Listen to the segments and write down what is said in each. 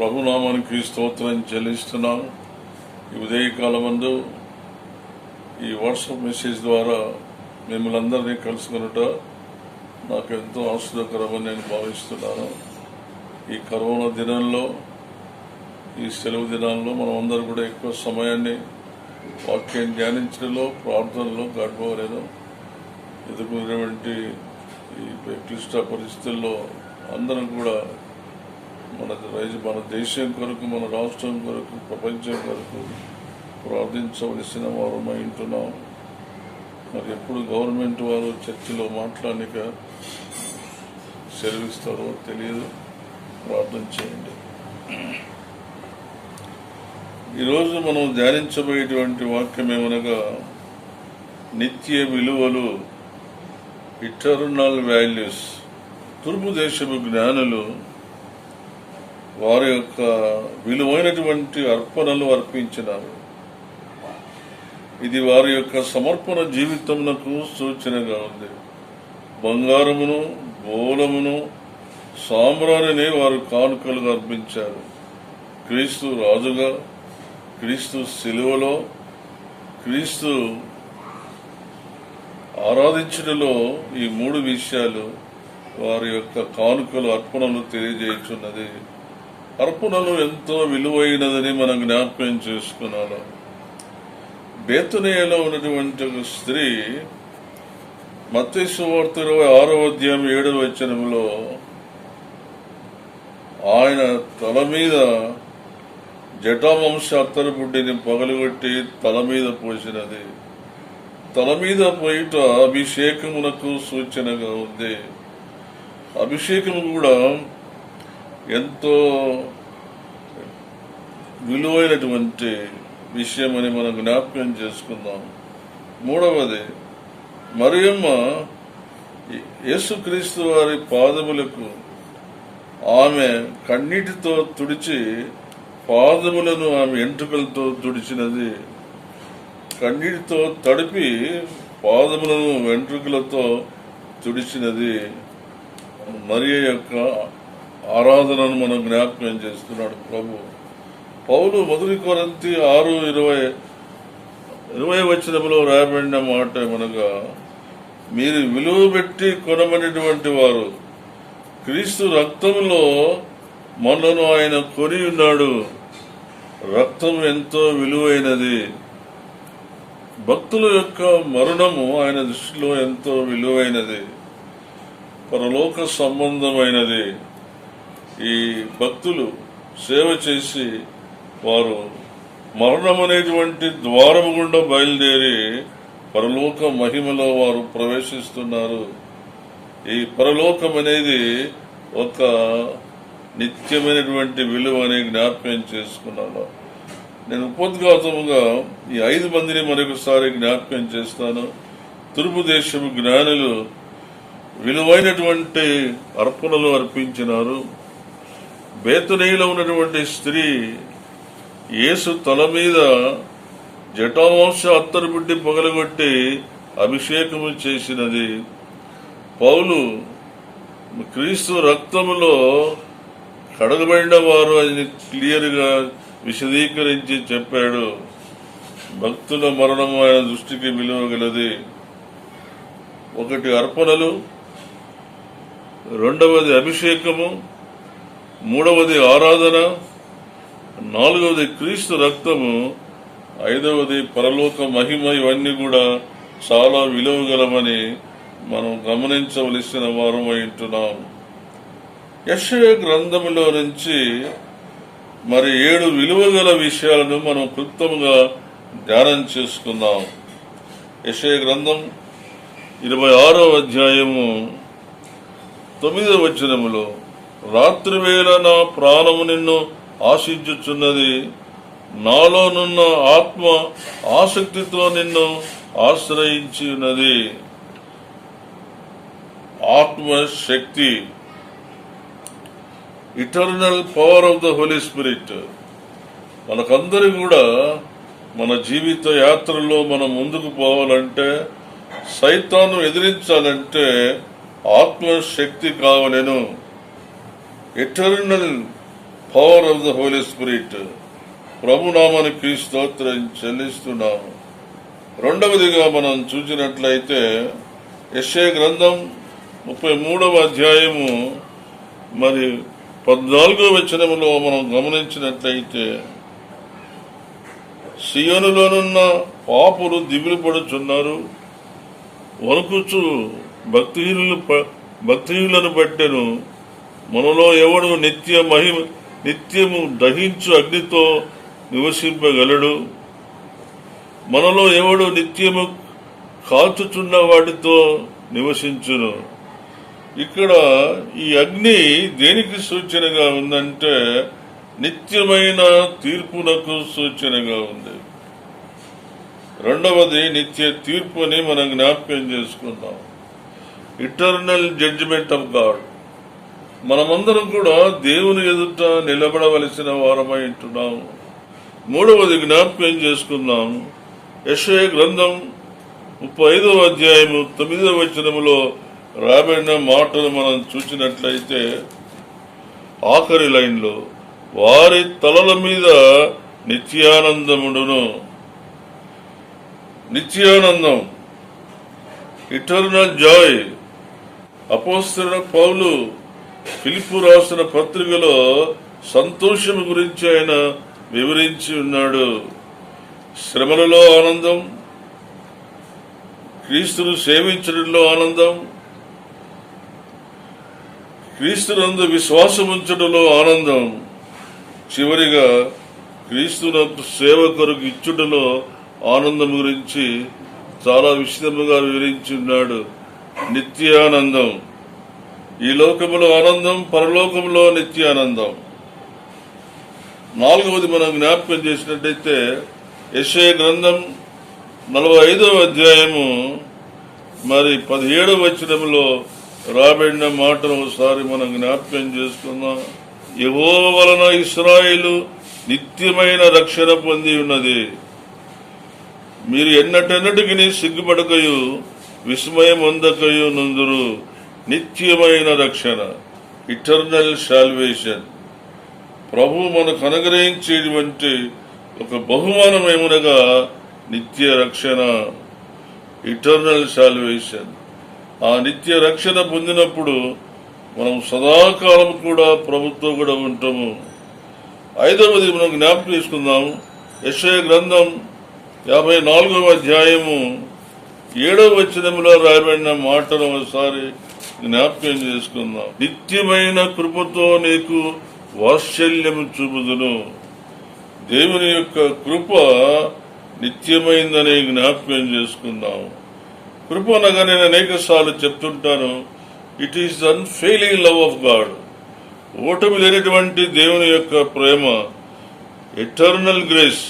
ప్రభునామానికి స్తోత్రం చెల్లిస్తున్నాను. ఈ ఉదయకాలమందు ఈ వాట్సాప్ మెసేజ్ ద్వారా మిమ్మల్ని అందరినీ కలుసుకున్నట నాకు ఎంతో ఆశ్చర్యకరమని నేను భావిస్తున్నాను. ఈ కరోనా దినంలో ఈ సెలవు దినాల్లో మనం అందరూ కూడా ఎక్కువ సమయాన్ని వాక్యం ధ్యానించడంలో ప్రార్థనలో గడపలేదు ఎదుర్కొన్నటువంటి ఈ క్లిష్ట పరిస్థితుల్లో అందరం కూడా మన రైతు మన దేశం కొరకు మన రాష్ట్రం కొరకు ప్రపంచం కొరకు ప్రార్థించవలసిన వారు ఉంటున్నాం మరి ఎప్పుడు గవర్నమెంట్ వారు చర్చిలో మాట్లాడనిక సెలవిస్తారో తెలియదు. ప్రార్థన చేయండి. ఈరోజు మనం ధ్యానించబోయేటువంటి వాక్యం ఏమనగా నిత్య విలువలు ఇటర్నల్ వాల్యూస్ తూర్పు దేశపు జ్ఞానులు వారి యొక్క విలువైనటువంటి అర్పణలు అర్పించినారు. ఇది వారి యొక్క సమర్పణ జీవితమునకు సూచనగా ఉంది. బంగారమును బోలమును సామ్రాణిని వారు కానుకలుగా అర్పించారు. క్రీస్తు రాజుగా క్రీస్తు సిలువలో క్రీస్తు ఆరాధించడంలో ఈ మూడు విషయాలు వారి యొక్క కానుకలు అర్పణలు తెలియజేయుచున్నది. అర్పణలు ఎంతో విలువైనదని మనం జ్ఞాపకం చేసుకున్నాను. బేతనీయలో ఉన్నటువంటి ఒక స్త్రీ మత్స్యవార్త ఇరవై ఆరో అధ్యాయం ఏడవ వచనంలో ఆయన తల మీద జటావంశ అత్తరబుడ్డిని పగలగొట్టి తల మీద పోసినది. తల మీద పోయిట అభిషేకమునకు సూచనగా ఉంది. అభిషేకము కూడా ఎంతో విలువైనటువంటి విషయం అని మనం జ్ఞాపకం చేసుకుందాం. మూడవది మరియమ్మ యేసుక్రీస్తు వారి పాదములకు ఆమె కన్నీటితో తుడిచి పాదములను ఆమె ఎంటుకలతో తుడిచినది. కన్నీటితో తడిపి పాదములను వెంట్రుకలతో తుడిచినది. మరియ యొక్క ఆరాధనను మనం జ్ఞాపకం చేస్తున్నాడు ప్రభు. పౌలు మొదటి కొరంతి ఆరు ఇరవై ఇరవై వచ్చినప్పుడు రాయబడిన మాట మనగా మీరు విలువ పెట్టి కొనబడినటువంటి వారు క్రీస్తు రక్తంలో మనను ఆయన కొని ఉన్నాడు. రక్తం ఎంతో విలువైనది. భక్తుల యొక్క మరణము ఆయన దృష్టిలో ఎంతో విలువైనది. పరలోక సంబంధమైనది. ఈ భక్తులు సేవ చేసి వారు మరణం అనేటువంటి ద్వారము గుండా బయలుదేరి పరలోక మహిమలో వారు ప్రవేశిస్తున్నారు. ఈ పరలోకం అనేది ఒక నిత్యమైనటువంటి విలువ అనే జ్ఞాపకం చేసుకున్నాను. నేను ఉపోద్ఘాతముగా ఈ ఐదు మందిని మరొకసారి జ్ఞాపకం చేస్తాను. తూర్పు దేశం జ్ఞానులు విలువైనటువంటి అర్పణలు అర్పించినారు. బేతనీలో ఉన్నటువంటి స్త్రీ యేసు తల మీద జటావంశ అత్తరుబుడ్డి పగలగొట్టి అభిషేకము చేసినది. పౌలు క్రీస్తు రక్తములో కడగబడిన వారు అని క్లియర్గా విశదీకరించి చెప్పాడు. భక్తుల మరణం ఆయన దృష్టికి విలువగలది. ఒకటి అర్పణలు రెండవది అభిషేకము మూడవది ఆరాధన నాలుగవది క్రీస్తు రక్తము ఐదవది పరలోక మహిమ ఇవన్నీ కూడా చాలా విలువగలమని మనం గమనించవలసిన వారం ఉంటున్నాం. యశయ గ్రంథములో నుంచి మరి ఏడు విలువగల విషయాలను మనం క్లుప్తంగా ధ్యానం చేసుకుందాం. యశయ గ్రంథం ఇరవై ఆరో అధ్యాయము తొమ్మిదవ వచనములో రాత్రి వేళ నా ప్రాణము నిన్ను ఆశించుచున్నది. నాలోనున్న ఆత్మ ఆసక్తితో నిన్ను ఆశ్రయించి ఉన్నది ఆత్మశక్తి. Eternal power of the holy spirit మనకందరి కూడా మన జీవిత యాత్రలో మనం ముందుకు పోవాలంటే సైతాను ఎదిరించాలంటే ఆత్మశక్తి కావలేను. Eternal power of the holy spirit ప్రభునామానికి స్తోత్రం చెల్లిస్తున్నాము. రెండవదిగా మనం చూసినట్లయితే యశ్య గ్రంథం ముప్పై మూడవ అధ్యాయము మరి పద్నాలుగో వచనములో మనం గమనించినట్లయితే సియోనులోనున్న పాపులు దిగులు పడుచున్నారు వణుకుచు భక్తిహీనులు ప- భక్తిహీనులను పట్టెను. మనలో ఎవడు నిత్య మహిమ నిత్యము దహించు అగ్నితో నివసింపగలడు? మనలో ఎవడు నిత్యము కాల్చుచున్న వాటితో నివసించును? ఇక్కడ ఈ అగ్ని దేనికి సూచనగా ఉందంటే నిత్యమైన తీర్పునకు సూచనగా ఉంది. రెండవది నిత్య తీర్పుని మనం జ్ఞాపకం చేసుకుందాం. ఇటర్నల్ జడ్జిమెంట్ ఆఫ్ గాడ్ మనమందరం కూడా దేవుని ఎదుట నిలబడవలసిన వారమై ఉంటున్నాం. మూడవది జ్ఞాపకం చేసుకున్నాం యశయ గ్రంథం ముప్పై ఐదవ అధ్యాయము తొమ్మిదవ వచనములో రాబడిన మాటలు మనం చూసినట్లయితే ఆఖరి లైన్లో వారి తలల మీద నిత్యానందముడును. నిత్యానందం ఇటర్నల్ జాయ్ అపోస్తున్న పౌలు ఫిలిపు రాసిన పత్రికలో సంతోషం గురించి ఆయన వివరించి ఉన్నాడు. శ్రమలలో ఆనందం క్రీస్తును సేవించడంలో ఆనందం క్రీస్తునందు విశ్వాసం ఉంచడంలో ఆనందం. చివరిగా క్రీస్తునందు సేవ కొరకు ఇచ్చుటలో ఆనందం గురించి చాలా విశదముగా వివరించి ఉన్నాడు. నిత్యానందం. ఈ లోకములో ఆనందం పరలోకంలో నిత్య ఆనందం. నాలుగవది మనం జ్ఞాపకం చేసినట్టయితే యశయ గ్రంథం నలభై ఐదవ అధ్యాయము మరి పదిహేడవ వచనంలో రాబడిన మాటను ఒకసారి మనం జ్ఞాపకం చేసుకుందాం. ఎవో వలన ఇస్రాయిలు నిత్యమైన రక్షణ పొంది ఉన్నది. మీరు ఎన్నటెన్నటికి సిగ్గుపడకయు విస్మయం అందకయు నందురు. నిత్యమైన రక్షణ ఇటర్నల్ శాల్వేషన్ ప్రభు మనకు అనుగ్రహించేటువంటి ఒక బహుమానం ఏమనగా నిత్య రక్షణ. ఇటర్నల్ శాల్వేషన్ ఆ నిత్య రక్షణ పొందినప్పుడు మనం సదాకాలం కూడా ప్రభుత్వం కూడా ఉంటాము. ఐదవది మనం జ్ఞాపకం చేసుకుందాం. యశయ గ్రంథం యాభై నాలుగవ అధ్యాయము ఏడవ వచనములో రాయబడిన మాటను ఒకసారి జ్ఞాప్యం చేసుకుందాం. నిత్యమైన కృపతో నీకు వాత్సల్యము చూపుదును. దేవుని యొక్క కృప నిత్యమైందని జ్ఞాప్యం చేసుకుందాం. కృప అనగా నేను అనేక సార్లు చెప్తుంటాను. It is unfailing love of God ఓటమి లేనటువంటి దేవుని యొక్క ప్రేమ ఎటర్నల్ గ్రేస్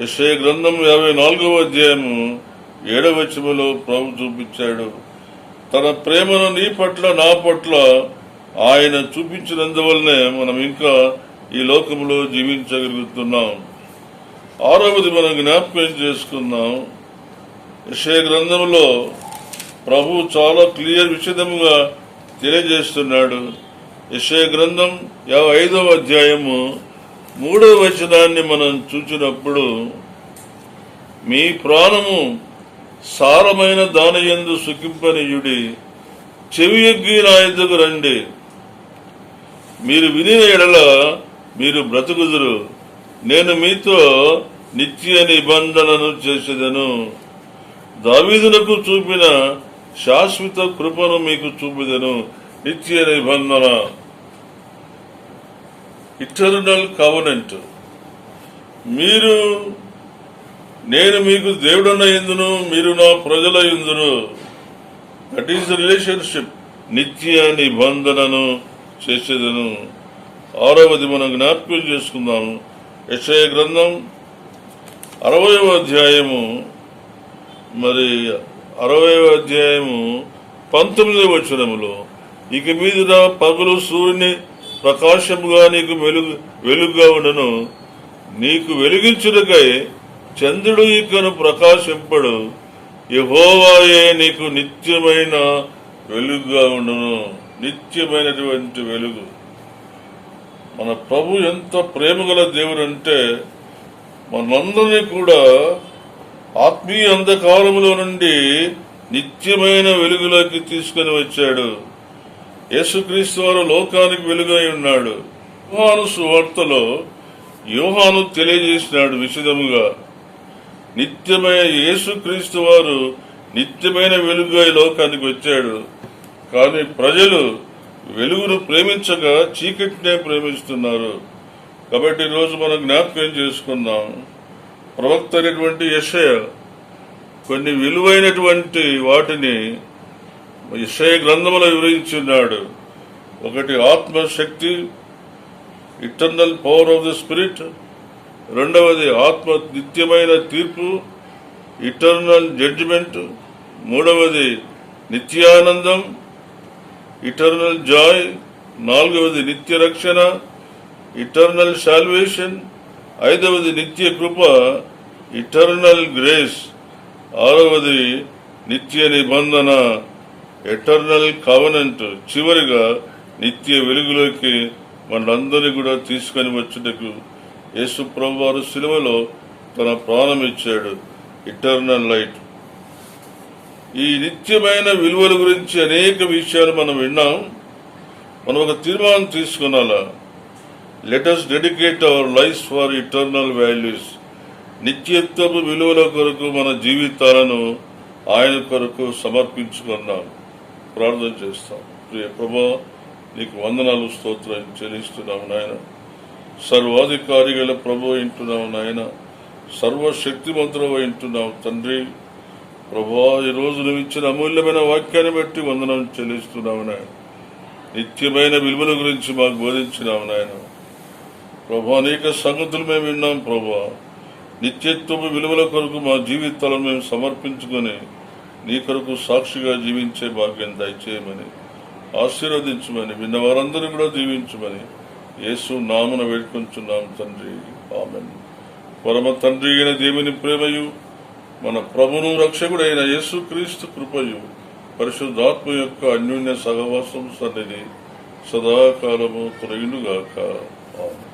యెషయ గ్రంథం యాభై నాలుగవ అధ్యాయము ఏడవచములో ప్రభు చూపించాడు. తన ప్రేమను నీ పట్ల నా పట్ల ఆయన చూపించినందువల్లనే మనం ఇంకా ఈ లోకంలో జీవించగలుగుతున్నాం. ఆరవది మనం జ్ఞాపకం చేసుకున్నాం విషయ గ్రంథంలో ప్రభు చాలా క్లియర్ విషదముగా తెలియజేస్తున్నాడు. విషయ గ్రంథం యాభై ఐదవ అధ్యాయము మూడవ వచనాన్ని మనం చూచినప్పుడు మీ ప్రాణము సారమైన దానయందు సుఖింపనీయుడి చెవి ఎగ్గి నా ఎద్దుకు రండి. మీరు విని ఎడల మీరు బ్రతుకుదురు. నేను మీతో నిత్య నిబంధనను చేసేదను. దావీదునకు చూపిన శాశ్వత కృపను మీకు చూపిదను. నిత్య నిబంధన. ఇటర్నల్ కవనెంట్ మీరు నేను మీకు దేవుడన్న ఎందును? మీరు నా ప్రజల ఎందును దట్ ఈస్ రిలేషన్షిప్ నిత్య నిబంధనను చేసేదను. ఆరవది మనం జ్ఞాపకం చేసుకుందాము. యక్షయ గ్రంథం అరవయవ అధ్యాయము. మరి అరవయవ అధ్యాయము పంతొమ్మిదవ వచనములో ఇక మీద పగులు సూర్యుని ప్రకాశముగా నీకు వెలుగు వెలుగుగా ఉండను. నీకు వెలిగించుటకై చంద్రుడు ఇకను ప్రకాశింపడు యహోవాయే నీకు నిత్యమైన వెలుగుగా ఉండను. నిత్యమైనటువంటి వెలుగు. మన ప్రభు ఎంత ప్రేమగల దేవుడు అంటే మనందరినీ కూడా ఆత్మీయ అంధకారములో నుండి నిత్యమైన వెలుగులోకి తీసుకొని వచ్చాడు. యేసుక్రీస్తు వారు లోకానికి వెలుగై ఉన్నాడు. యోహాను సువార్తలో యోహాను తెలియజేసినాడు విశదముగా నిత్యమైన యేసుక్రీస్తు వారు నిత్యమైన వెలుగుగా ఈ లోకానికి వచ్చాడు. కానీ ప్రజలు వెలుగును ప్రేమించక చీకటినే ప్రేమిస్తున్నారు. కాబట్టి ఈరోజు మనం జ్ఞాపకం చేసుకుందాం. ప్రవక్త అయినటువంటి యశయ కొన్ని విలువైనటువంటి వాటిని యశయ గ్రంథములో వివరించున్నాడు. ఒకటి ఆత్మశక్తి eternal power of the spirit రెండవది ఆత్మ నిత్యమైన తీర్పు ఇటర్నల్ జడ్జిమెంట్ మూడవది నిత్యానందం ఇటర్నల్ జాయ్ నాలుగవది నిత్య రక్షణ ఇటర్నల్ సాల్వేషన్ ఐదవది నిత్య కృప ఇటర్నల్ గ్రేస్ ఆరవది నిత్య నిబంధన ఎటర్నల్ కవనెంట్ చివరిగా నిత్య వెలుగులోకి మనందరినీ కూడా తీసుకొని వచ్చుటకు యేసు ప్రభు వారు సిలువలో తన ప్రాణం ఇచ్చాడు. ఇటర్నల్ లైట్ ఈ నిత్యమైన విలువల గురించి అనేక విషయాలు మనం విన్నాం. మనం ఒక తీర్మానం తీసుకున్నాలా? Let us dedicate our life for eternal values నిత్యత్వపు విలువల కొరకు మన జీవితాలను ఆయన కొరకు సమర్పించుకున్నాం. ప్రార్థన చేస్తాం. ప్రియ ప్రభా నీకు వందనాలు స్తోత్రం చెల్లిస్తున్నాము నాయన. సర్వాధికారి గల ప్రభు వింటున్నావు నాయన. సర్వశక్తిమంతుడు వింటున్నావు తండ్రి. ప్రభా ఈ రోజు నువ్వు ఇచ్చిన అమూల్యమైన వాక్యాన్ని బట్టి వందనం చెల్లిస్తున్నావు నాయన. నిత్యమైన విలువల గురించి మాకు బోధించినావు నాయన. ప్రభా అనేక సంగతులు మేము విన్నాం ప్రభా. నిత్యత్వపు విలువల కొరకు మా జీవితాలను మేము సమర్పించుకొని నీ కొరకు సాక్షిగా జీవించే భాగ్యం దయచేయమని ఆశీర్వదించమని విన్న వారందరూ కూడా జీవించమని యేసు నామున వేడుకొంచున్నాం తండ్రి. ఆమెన్. పరమ తండ్రి అయిన దేవుని ప్రేమయు మన ప్రభును రక్షకుడైన యేసు క్రీస్తు కృపయు పరిశుద్ధాత్మ యొక్క అన్యోన్య సహవాసం సన్నిధి సదాకాలము తొలగినుగాక ఆమెన్.